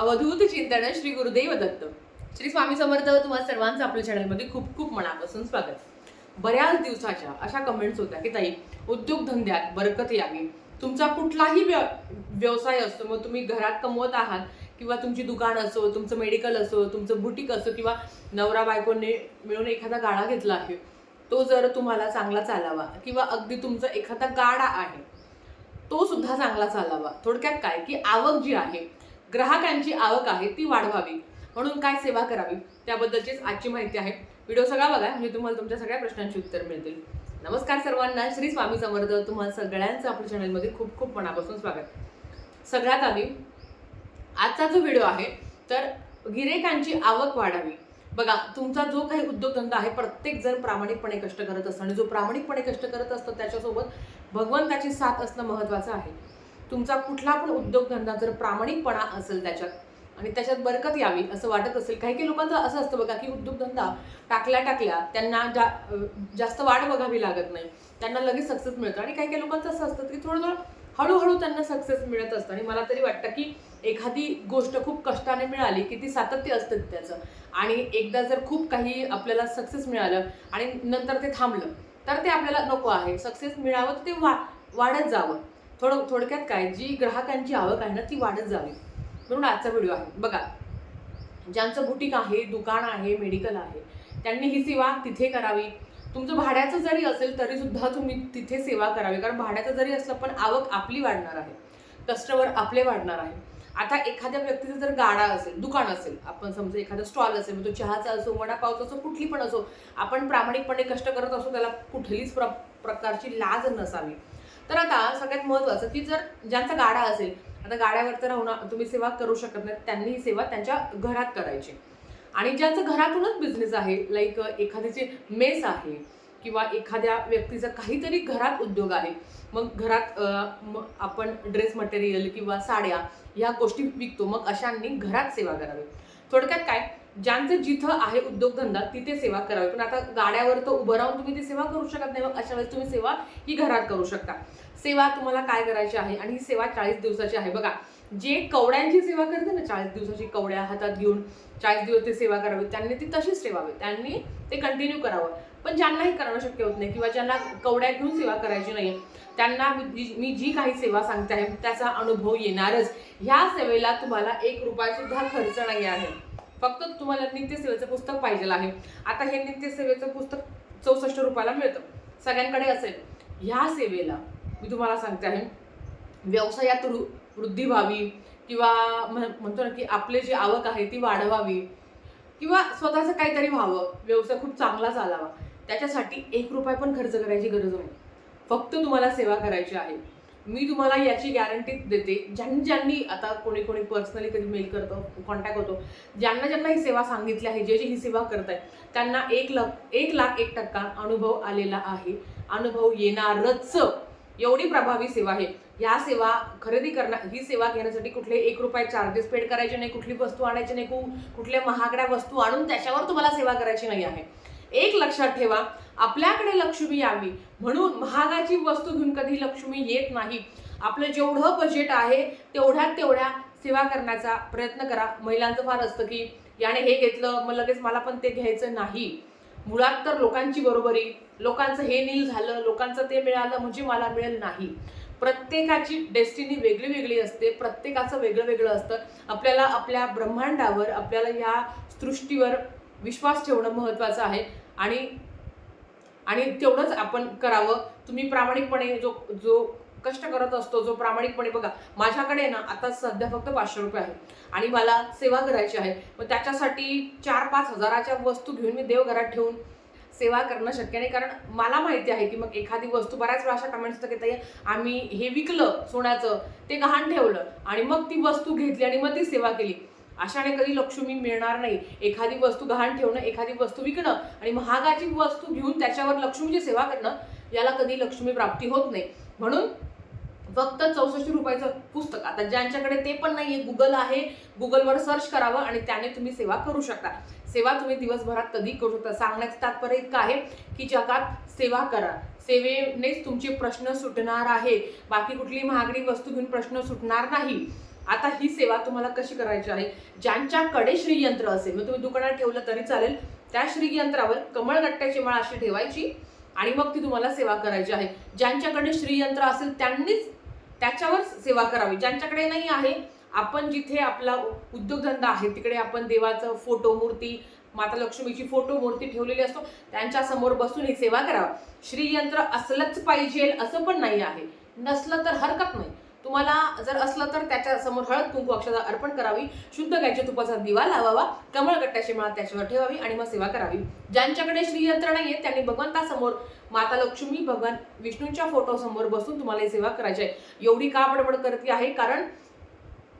अवधूत चिंतन श्री गुरुदेव दत्त. श्री स्वामी समर्थ तुम्हाला सर्वांचं आपल्या चॅनलमध्ये खूप खूप मनापासून स्वागत. बऱ्याच दिवसाच्या अशा कमेंट्स होत्या की ताई उद्योगधंद्यात बरकत यावी. तुमचा कुठलाही व्य व्यवसाय असतो मग तुम्ही घरात कमवत आहात किंवा तुमची दुकान असो तुमचं मेडिकल असो तुमचं बुटीक असो किंवा नवरा बायकोने मिळून एखादा गाडा घेतला आहे तो जर तुम्हाला चांगला चालावा किंवा अगदी तुमचा एखादा गाडा आहे तो सुद्धा चांगला चालावा. थोडक्यात काय? की आवक जी आहे ग्राहकांची आवक आहे ती वाढवावी. म्हणून काय सेवा करावी? त्याबद्दलचीच आजची माहिती आहे. व्हिडिओ सगळा बघा म्हणजे तुम्हाला तुमच्या सगळ्या प्रश्नांची उत्तर मिळतील. नमस्कार सर्वांना श्री स्वामी समर्थ तुम्हाला सगळ्यांचं आपल्या चॅनलमध्ये खूप खूप मनापासून स्वागत. सगळ्यात आधी आजचा जो व्हिडिओ आहे तर गिरेकांची आवक वाढावी. बघा तुमचा जो काही उद्योगधंदा आहे प्रत्येक जण प्रामाणिकपणे कष्ट करत असतो. आणि जो प्रामाणिकपणे कष्ट करत असतो त्याच्यासोबत भगवंताची साथ असणं महत्वाचं आहे. तुमचा कुठला पण उद्योगधंदा जर प्रामाणिकपणा असेल त्याच्यात आणि त्याच्यात बरकत यावी असं वाटत असेल काही काही लोकांचं असं असतं बघा की उद्योगधंदा टाकल्या टाकल्या त्यांना जा जास्त वाट बघावी लागत नाही. त्यांना लगेच सक्सेस मिळतं. आणि काही काही लोकांचं असं असतं की थोडं थोडं हळूहळू त्यांना सक्सेस मिळत असतं. आणि मला तरी वाटतं की एखादी गोष्ट खूप कष्टाने मिळाली की ती सातत्य असतं त्याचं. आणि एकदा जर खूप काही आपल्याला सक्सेस मिळालं आणि नंतर ते थांबलं तर ते आपल्याला नको आहे. सक्सेस मिळावं तर ते वा वाढत जावं. थोडं थोडक्यात काय जी ग्राहकांची आवक आहे ना ती वाढत जावी. म्हणून आजचा व्हिडिओ आहे. बघा ज्यांचं बुटीक आहे दुकान आहे मेडिकल आहे त्यांनी ही सेवा तिथे करावी. तुमचं भाड्याचं जरी असेल तरी सुद्धा तुम्ही तिथे सेवा करावी. कारण भाड्याचं जरी असलं पण आवक आपली वाढणार आहे. कस्टमर आपले वाढणार आहे. आता एखाद्या व्यक्तीचा जर गाडा असेल दुकान असेल आपण समजा एखादा स्टॉल असेल मग तो चहाचा असो वडापावचा असो कुठली पण असो आपण प्रामाणिकपणे कष्ट करत असो त्याला कुठलीच प्र प्रकारची लाज नसावी. तर आता सगळ्यात महत्त्वाचं की जर ज्यांचा गाडा असेल आता गाड्यावर तर राहून तुम्ही सेवा करू शकत नाही त्यांनी ही सेवा त्यांच्या घरात करायची. आणि ज्यांचं घरातूनच बिझनेस आहे लाईक एखाद्याचे मेस आहे किंवा एखाद्या व्यक्तीचा काहीतरी घरात उद्योग आहे मग घरात आपण ड्रेस मटेरियल किंवा साड्या ह्या गोष्टी विकतो मग अशांनी घरात सेवा करावी. थोडक्यात काय? ज्यांचं जिथं आहे उद्योगधंदा तिथे सेवा करावी. पण आता गाड्यावर तर उभं राहून तुम्ही ती सेवा करू शकत नाही मग अशा वेळेस तुम्ही सेवा ही घरात करू शकता. सेवा तुम्हाला काय करायची आहे? आणि ही सेवा चाळीस दिवसाची आहे. बघा जे कवड्यांची सेवा करते ना चाळीस दिवसाची कवड्या हातात घेऊन चाळीस दिवस ते सेवा करावी. त्यांनी ती तशीच ठेवावी. त्यांनी ते कंटिन्यू करावं. पण ज्यांनाही करणं शक्य होत नाही किंवा ज्यांना कवड्या घेऊन सेवा करायची नाही त्यांना मी जी- मी जी काही सेवा सांगते आहे त्याचा अनुभव येणारच. ह्या सेवेला तुम्हाला एक रुपया सुद्धा खर्च नाही आहे. फक्त तुम्हाला नित्यसेवेचं पुस्तक पाहिजे आहे. आता हे नित्यसेवेचं पुस्तक चौसष्ट रुपयाला मिळतं. सगळ्यांकडे असेल. ह्या सेवेला मी तुम्हाला सांगते आहे व्यवसायात वृ- वृद्धी व्हावी किंवा म्हणतो ना की आपले जी आवक आहे ती वाढवावी किंवा स्वतःचं काहीतरी व्हावं. व्यवसाय खूप चांगला चालावा. त्याच्यासाठी एक रुपया पण खर्च करायची गरज नाही. फक्त तुम्हाला सेवा करायची आहे. मी तुम्हाला याची गॅरंटी देते. ज्यांनी ज्यांनी आता कोणी कोणी पर्सनली कधी मेल करतो कॉन्टॅक्ट होतो ज्यांना ज्यांना ही सेवा सांगितली आहे जे जे ही सेवा करत आहेत त्यांना एक लाख एक लाख एक टक्का अनुभव आलेला आहे. अनुभव येणारच. एवढी प्रभावी सेवा आहे. या सेवा खरेदी करणार ही सेवा घेण्यासाठी कुठले एक रुपये चार्जेस पेड करायचे नाही कुठली वस्तू आणायची नाही कुठल्या महागड्या वस्तू आणून त्याच्यावर तुम्हाला सेवा करायची नाही आहे. एक लक्षात ठेवा आपल्याकडे लक्ष्मी यावी. म्हणून महागाची वस्तू घेऊन कधी लक्ष्मी येत नाही. आपलं जेवढं बजेट आहे तेवढ्यात तेवढ्या सेवा करण्याचा प्रयत्न करा. महिलांचं फार असतं की याने हे घेतलं मग लगेच मला पण ते घ्यायचं नाही. मुळात तर लोकांची बरोबरी लोकांचं हे नील झालं लोकांचं ते मिळालं म्हणजे मला मिळेल नाही. प्रत्येकाची डेस्टिनी वेगळी वेगळी असते प्रत्येकाचं वेगळं वेगळं असतं. आपल्याला आपल्या ब्रह्मांडावर आपल्याला ह्या सृष्टीवर विश्वास ठेवणं महत्त्वाचं आहे. आणि आणि तेवढंच आपण करावं. तुम्ही प्रामाणिकपणे जो जो कष्ट करत असतो जो प्रामाणिकपणे बघा माझ्याकडे ना आता सध्या फक्त पाचशे रुपये आहे आणि मला सेवा करायची आहे. मग त्याच्यासाठी चार पाच हजाराच्या वस्तू घेऊन मी देवघरात ठेवून सेवा करणं शक्य नाही. कारण मला माहिती आहे की मग एखादी वस्तू बऱ्याच वेळा अशा कमेंट्स येतात की ताई, आम्ही हे विकलं सोन्याचं ते गहाण ठेवलं आणि मग ती वस्तू घेतली आणि मग ती सेवा केली. अशाने कधी लक्ष्मी मिळणार नाही. एखादी वस्तू गहाण ठेवणं एखादी वस्तू विकणं आणि महागाची वस्तू घेऊन त्याच्यावर लक्ष्मीची सेवा करणं याला कधी लक्ष्मी प्राप्ती होत नाही. म्हणून फक्त चौसष्ट रुपयाचं पुस्तक. आता ज्यांच्याकडे ते पण नाहीये गुगल आहे. गुगलवर सर्च करावं आणि त्याने तुम्ही सेवा करू शकता. सेवा तुम्ही दिवसभरात कधी करू शकता. सांगण्याचं तात्पर्य इतकं आहे की जगात सेवा करा. सेवेनेच तुमचे प्रश्न सुटणार आहे बाकी कुठली महागडी वस्तू घेऊन प्रश्न सुटणार नाही. आता ही सेवा तुम्हाला कशी करायची आहे? ज्यांच्याकडे श्रीयंत्र असेल मग तुम्ही दुकानात ठेवलं तरी चालेल. त्या श्रीयंत्रावर कमळगट्ट्याची माळ अशी ठेवायची आणि मग ती तुम्हाला सेवा करायची आहे. ज्यांच्याकडे श्रीयंत्र असेल त्यांनीच त्याच्यावर सेवा करावी. ज्यांच्याकडे नाही आहे आपण जिथे आपला उद्योगधंदा आहे तिकडे आपण देवाचं फोटो मूर्ती माता लक्ष्मीची फोटो मूर्ती ठेवलेली असतो त्यांच्यासमोर बसून ही सेवा करावा. श्रीयंत्र असलंच पाहिजे असं पण नाही आहे. नसलं तर हरकत नाही. तुम्हाला जर असलं तर त्याच्यासमोर हळद कुंकू अक्षता अर्पण करावी शुद्ध गायच्या तुपाचा दिवा लावावा कमळगट्ट्याची माळ त्याच्यावर ठेवावी आणि मग सेवा करावी. ज्यांच्याकडे श्रीयंत्र नाहीये त्यांनी भगवंतासमोर माता लक्ष्मी भगवान विष्णूंच्या फोटो समोर बसून तुम्हाला सेवा करायची आहे. एवढी का बडबड करते आहे? कारण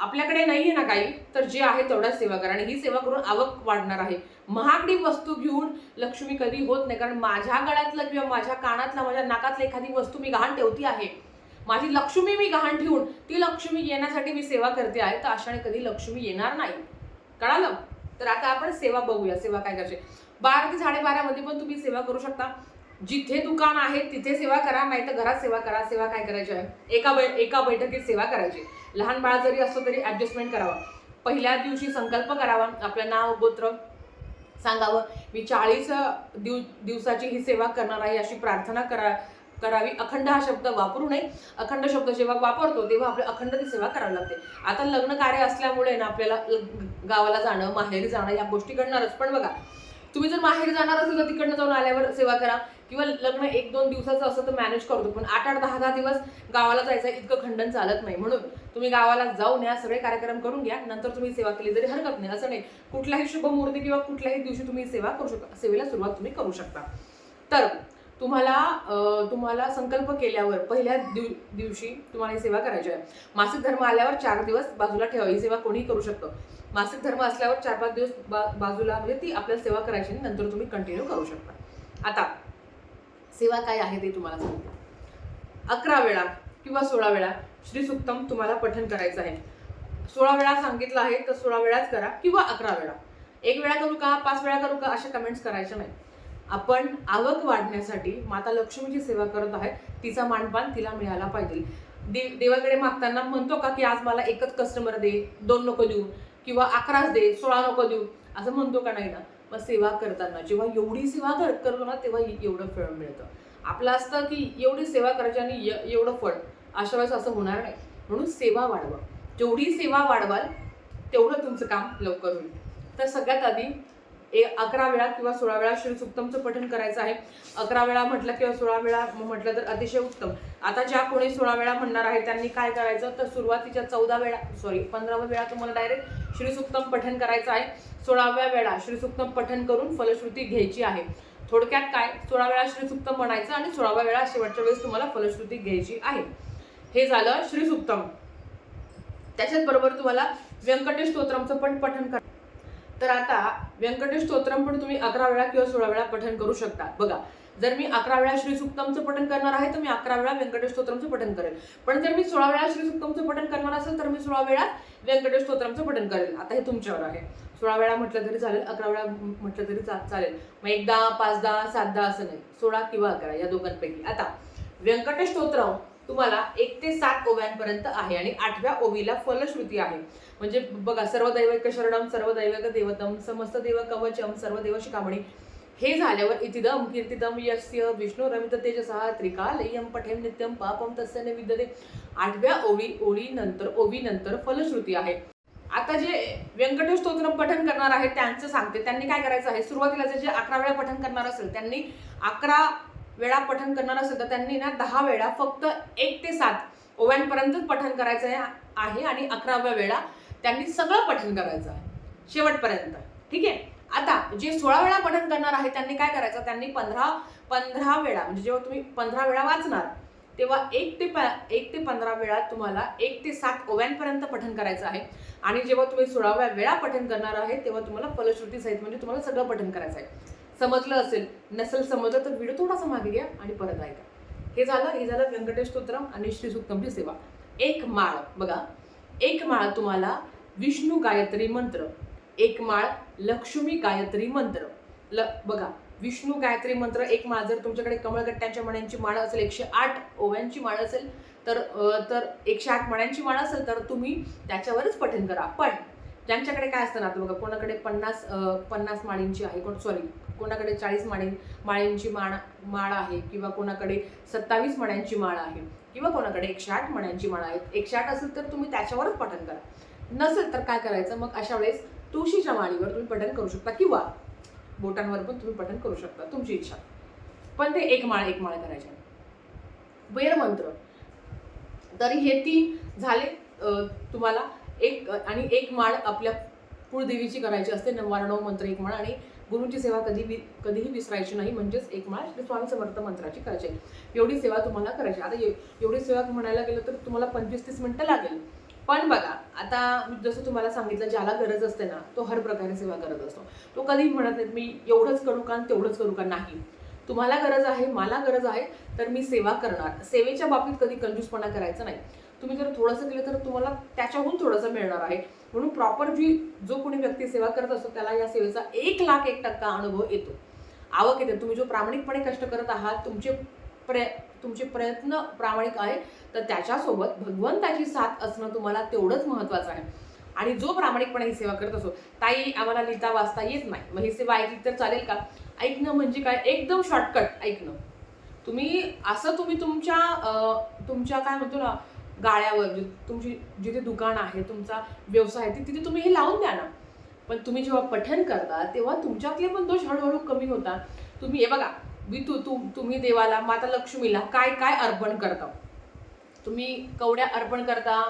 आपल्याकडे नाही आहे ना काही तर जे आहे तेवढ्याच सेवा करा आणि ही सेवा करून आवक वाढणार आहे. महागडी वस्तू घेऊन लक्ष्मी कधी होत नाही कारण माझ्या गळ्यातलं किंवा माझ्या कानातलं माझ्या नाकातलं एखादी वस्तू मी गहाण ठेवती आहे. माझी लक्ष्मी मी गहाण ठेवून ती लक्ष्मी येण्यासाठी मी सेवा करते आहे तर अशाने कधी लक्ष्मी येणार नाही. कळालं? तर आता आपण सेवा बघूया. सेवा काय करायची बारा ते साडेबारामध्ये पण तुम्ही सेवा करू शकता. जिथे दुकान आहे तिथे सेवा करा नाही तर घरात सेवा करा. सेवा काय करायची आहे? एका बै एका बैठकीत सेवा करायची. लहान बाळ जरी असलं तरी ॲडजस्टमेंट करावा. पहिल्या दिवशी संकल्प करावा. आपलं नाव गोत्र सांगावं. मी चाळीस दिव दिवसाची ही सेवा करणार आहे अशी प्रार्थना करा करावी. अखंड हा शब्द वापरू नये. अखंड शब्द जेव्हा वापरतो तेव्हा आपल्या अखंड ती सेवा करावी लागते. आता लग्न कार्य असल्यामुळे ना आपल्याला गावाला जाणं माहेरी जाणं या गोष्टी घडणारच. पण बघा तुम्ही जर माहेरी जाणार असेल तर तिकडनं जाऊन आल्यावर सेवा करा. किंवा लग्न एक दोन दिवसाचं असं तर मॅनेज करतो पण आठ आठ दहा दहा दिवस गावाला जायचं इतकं खंडन चालत नाही. म्हणून तुम्ही गावाला जाऊन या सगळे कार्यक्रम करून घ्या. नंतर तुम्ही सेवा केली तरी हरकत नाही. असं नाही. कुठल्याही शुभ मुहूर्ती किंवा कुठल्याही दिवशी तुम्ही सेवा करू शकता सेवेला सुरुवात तुम्ही करू शकता. तर तुम्हाला तुम्हाला संकल्प केल्यावर पहिल्या दिव दिवशी तुम्हाला ही सेवा करायची आहे. मासिक धर्म आल्यावर चार दिवस बाजूला ठेवा. ही सेवा कोणीही करू शकतो. मासिक धर्म असल्यावर चार पाच दिवस बा बाजूला म्हणजे ती आपल्याला सेवा करायची आणि नंतर तुम्ही कंटिन्यू करू शकता. आता सेवा काय आहे ते तुम्हाला सांगते. अकरा वेळा किंवा सोळा वेळा श्री सुक्तम तुम्हाला पठन करायचं आहे. सोळा वेळा सांगितलं आहे तर सोळा वेळाच करा किंवा अकरा वेळा. एक वेळा करू का पाच वेळा करू का अशा कमेंट्स करायच्या नाही आपण आवक वाढण्यासाठी माता लक्ष्मीची सेवा करत आहे तिचा मानपान तिला मिळाला पाहिजे. दे देवाकडे मागताना म्हणतो का की आज मला एकच कस्टमर दे दोन नको देऊ किंवा अकराच दे सोळा नको देऊ असं म्हणतो का नाही ना? मग सेवा करताना जेव्हा एवढी सेवा कर करतो ना तेव्हा एवढं फळ मिळतं. आपलं असतं की एवढी सेवा करायची आणि य- एवढं फळ. अशा वेळेस असं होणार नाही. म्हणून सेवा वाढवा. जेवढी सेवा वाढवाल तेवढं तुमचं काम लवकर होईल. तर सगळ्यात आधी ए अकरा वेळा किंवा सोळा वेळा श्रीसुक्तमचं पठण करायचं आहे. अकरा वेळा म्हटलं किंवा सोळा वेळा म्हटलं तर अतिशय उत्तम. आता ज्या कोणी सोळा वेळा म्हणणार आहे त्यांनी काय करायचं? तर सुरुवातीच्या चौदा वेळा सॉरी पंधराव्या वेळा तुम्हाला डायरेक्ट श्रीसुक्तम पठण करायचं आहे. सोळाव्या वेळा श्रीसुक्तम पठण करून फलश्रुती घ्यायची आहे. थोडक्यात काय? सोळा वेळा श्रीसुक्तम म्हणायचं आणि सोळाव्या वेळा शेवटच्या वेळेस तुम्हाला फलश्रुती घ्यायची आहे. हे झालं श्रीसुक्तम त्याच्याच बरोबर तुम्हाला व्यंकटेश स्तोत्रमचं पण पठण कर तर आता व्यंकटेश स्तोत्रम पण तुम्ही अकरा वेळा किंवा सोळा वेळा पठण करू शकता. बघा जर मी अकरा वेळा श्री सुक्तमचं पठण करणार आहे तर मी अकरा वेळा व्यंकटेश स्तोत्रमचं पठण करेल. पण जर मी सोळा वेळा श्री सुक्तमचं पठण करणार असेल तर मी सोळा वेळा व्यंकटेश स्तोत्रमचं पठण करेल. आता हे तुमच्यावर आहे. सोळा वेळा म्हटलं तरी चालेल अकरा वेळा म्हटलं तरी चालेल. मग एकदा पाचदा सातदा असं नाही. सोळा किंवा अकरा या दोघांपैकी. आता व्यंकटेश स्तोत्रम तुम्हाला एक ते सात ओव्यांपर्यंत आहे आणि आठव्या ओवीला फलश्रुती आहे. म्हणजे बघा सर्वदैवक शरणम सर्व दैवक देवतम समस्त देव कवचम सर्व देव शिकामणी हे झाल्यावर इतिदम कीर्तिदम यस्य विष्णू रमित तेजसहा त्रिकालयम पठेम नित्यम पापम तस्य न विद्यते आठव्या ओवी ओळी नंतर ओवी नंतर फलश्रुती आहे. आता जे व्यंकटेश स्तोत्र पठण करणार आहे त्यांचं सांगते. त्यांनी काय करायचं आहे? सुरुवातीला जे जे अकरा वेळा पठन करणार असेल त्यांनी अकरा वेळा पठन करणार असेल तर त्यांनी ना दहा वेळा फक्त एक ते सात ओव्यांपर्यंतच पठन करायचं आहे आणि अकराव्या वेळा त्यांनी सगळं पठन करायचं आहे शेवटपर्यंत. ठीक आहे? आता जे सोळा वेळा पठन करणार आहे त्यांनी काय करायचं? त्यांनी पंधरा पंधरा वेळा म्हणजे जेव्हा तुम्ही पंधरा वेळा वाचणार तेव्हा एक ते प- एक ते पंधरा वेळा तुम्हाला एक ते सात ओव्यांपर्यंत पठन करायचं आहे. आणि जेव्हा तुम्ही सोळाव्या वेळा पठन करणार आहे तेव्हा तुम्हाला फलश्रुती सहित म्हणजे तुम्हाला सगळं पठन करायचं आहे. समजलं असेल नसेल समजलं तर व्हिडिओ थोडासा मागे घ्या आणि परत ऐका. हे झालं हे झालं व्यंकटेश स्तोत्रम आणि श्री सुक्तमची सेवा. एक माळ बघा. एक माळ तुम्हाला विष्णू गायत्री मंत्र. एक माळ लक्ष्मी गायत्री मंत्र. ल बघा विष्णू गायत्री मंत्र एक माळ जर तुमच्याकडे कमळगट्ट्यांच्या मण्यांची माळ असेल एकशे आठ ओव्यांची माळ असेल तर तर एकशे आठ मण्यांची माळ असेल तर तुम्ही त्याच्यावरच पठण करा. पण ज्यांच्याकडे काय असतं ना आता बघा कोणाकडे पन्नास पन्नास माळींची आहे कोण सॉरी कोणाकडे चाळीस माळी माळींची माळ माळ आहे किंवा कोणाकडे सत्तावीस मण्यांची माळ आहे किंवा कोणाकडे एकशे आठ मण्यांची माळ आहे एकशे आठ असेल तर तुम्ही त्याच्यावरच पठण करा. नसेल तर काय करायचं? मग अशा वेळेस तुळशीच्या माळीवर तुम्ही पठण करू शकता किंवा बोटांवर पण तुम्ही पठण करू शकता तुमची इच्छा. पण ते एक माळ एक माळ करायचे. वेर मंत्र तरी हे तीन झाले तुम्हाला एक आणि एक माळ आपल्या कुळदेवीची करायची असते नवारणव मंत्र एक माळ आणि गुरुची सेवा कधी वि कधीही विसरायची नाही म्हणजेच एक माळ स्वामी समर्थ मंत्राची करायची आहे. एवढी सेवा तुम्हाला करायची आता एवढी सेवा म्हणायला गेलं तर तुम्हाला पंचवीस तीस मिनटं लागेल. पण बघा आता जसं तुम्हाला सांगितलं ज्याला गरज असते ना तो हर प्रकारे सेवा करत असतो. तो कधीही म्हणत नाही मी एवढंच करू का तेवढंच करू का? नाही. तुम्हाला गरज आहे मला गरज आहे तर मी सेवा करणार. सेवेच्या बाबतीत कधी कंजूसपणा करायचा नाही. तुम्ही जर थोडंसं केलं तर तुम्हाला त्याच्याहून थोडंसं मिळणार आहे. म्हणून प्रॉपर जी जो कोणी व्यक्ती सेवा करत असतो त्याला या सेवेचा एक लाख एक टक्का अनुभव येतो. आवक येते. तुम्ही जो प्रामाणिकपणे कष्ट करत आहात तुमचे प्रय तुमचे प्रयत्न प्रामाणिक आहे तर त्याच्यासोबत भगवंताची साथ असणं तुम्हाला तेवढंच महत्त्वाचं आहे. आणि जो प्रामाणिकपणे ही सेवा करत असो ताई आम्हाला लिहिता वाचता येत नाही. मग ही सेवा ऐकली तर चालेल का? ऐकणं म्हणजे काय? एकदम शॉर्टकट ऐकणं. तुम्ही असं तुम्ही तुमच्या तुमच्या काय म्हणतो ना गाळ्यावर तुमची जिथे दुकान आहे तुमचा व्यवसाय आहे तिथे तुम्ही हे लावून द्या ना. पण तुम्ही जेव्हा पठण करता तेव्हा तुमच्यातले पण दोष हळूहळू कमी होतात. तुम्ही हे बघा मी तू तू तुम्ही देवाला माता लक्ष्मीला काय काय अर्पण करता? तुम्ही कवड्या अर्पण करता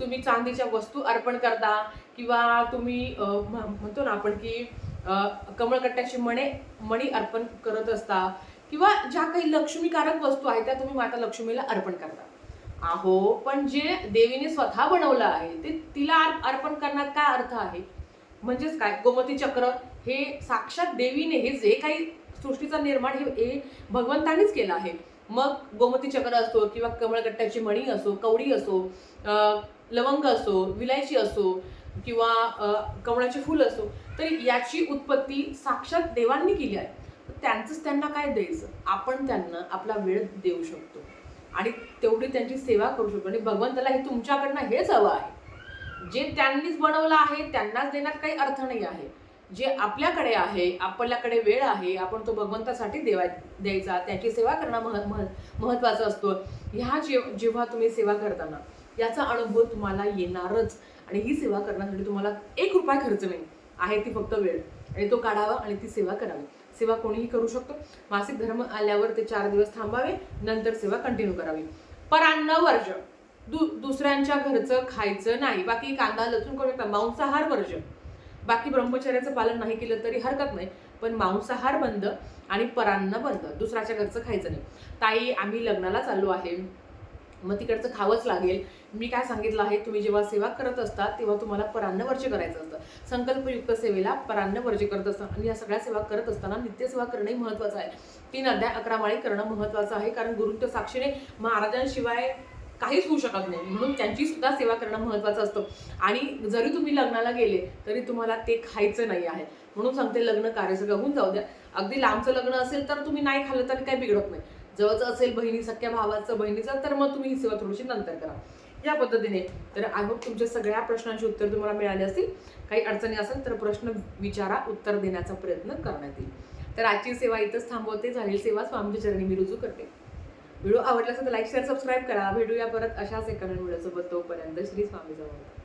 तुम्ही चांदीच्या वस्तू अर्पण करता किंवा तुम्ही म्हणतो ना आपण की कमळकट्ट्याची मणे मणी अर्पण करत असता किंवा ज्या काही लक्ष्मीकारक वस्तू आहेत त्या तुम्ही माता लक्ष्मीला अर्पण करता. अहो पण जे देवीने स्वतः बनवलं आहे ते तिला अर्पण करण्यात काय अर्थ आहे? म्हणजेच काय? गोमती चक्र हे साक्षात देवीने हे जे काही सृष्टीचा निर्माण हे हे भगवंतानीच केलं आहे. मग गोमती चक्र असो किंवा कमळगट्ट्याची मणी असो कवडी असो लवंग असो विलायची असो किंवा अं, कमळाचे फूल असो तर याची उत्पत्ती साक्षात देवांनी केली आहे. त्यांचंच त्यांना काय द्यायचं? आपण त्यांना आपला वेळ देऊ शकतो. आणि तेवढी त्यांची सेवा करू शकतो. आणि भगवंताला हे तुमच्याकडनं हेच हवं आहे. जे त्यांनीच बनवलं आहे त्यांनाच देण्यात काही अर्थ नाही आहे. जे आपल्याकडे आहे आपल्याकडे वेळ आहे आपण तो भगवंतासाठी देवा द्यायचा त्याची सेवा करणं मह मह महत्त्वाचं ह्या जेव जेव्हा तुम्ही सेवा करताना याचा अनुभव तुम्हाला येणारच. आणि ही सेवा करण्यासाठी तुम्हाला एक रुपया खर्च नाही. आहे ती फक्त वेळ. आणि तो काढावा आणि ती सेवा करावी. सेवा कोणीही करू शकतो. मासिक धर्म आल्यावर ते चार दिवस थांबावे नंतर सेवा कंटिन्यू करावी. परान्न वर्ज दु दुसऱ्यांच्या घरचं खायचं नाही. बाकी कांदा लसूण करू शकता मांसाहार वर्ज. बाकी ब्रह्मचर्याचं पालन नाही केलं तरी हरकत नाही. पण मांसाहार बंद आणि परान्न बंद. दुसऱ्याच्या घरचं खायचं नाही. ताई आम्ही लग्नाला चाललो आहे. मग तिकडचं खावंच लागेल. मी काय सांगितलं आहे तुम्ही जेव्हा सेवा करत असता तेव्हा तुम्हाला परान्न वर्ज करायचं असतं. संकल्पयुक्त सेवेला परान्न वर्ज करत असताना आणि या सगळ्या सेवा करत असताना नित्यसेवा करणंही महत्त्वाचं आहे. तीन अध्याय अकरा माळी करणं महत्त्वाचं आहे कारण गुरुत्व साक्षीने महाराजांशिवाय काहीच होऊ शकत नाही. म्हणून त्यांची सुद्धा सेवा करणं महत्त्वाचं असतं. आणि जरी तुम्ही लग्नाला गेले तरी तुम्हाला ते खायचं नाही आहे. म्हणून सांगते लग्न कार्य सगळं होऊन जाऊ द्या. अगदी लांबचं लग्न असेल तर तुम्ही नाही खाल्लं तरी काही बिघडत नाही. जवळचं असेल बहिणी सख्या भावाचं बहिणीचं तर मग तुम्ही ही सेवा थोडीशी नंतर करा. या पद्धतीने. तर आय होप तुमच्या सगळ्या प्रश्नांची उत्तर तुम्हाला मिळाली असतील. काही अडचणी असेल तर प्रश्न विचारा उत्तर देण्याचा प्रयत्न करण्यात येईल. तर आजची सेवा इथंच थांबवते. झालेली सेवा स्वामीच्या चरणी मी रुजू करते. व्हिडिओ आवडला असेल तर लाईक शेअर सबस्क्राईब करा. भेटूया परत अशाच एका नवीन व्हिडिओसोबत. तोपर्यंत श्री स्वामी जवळ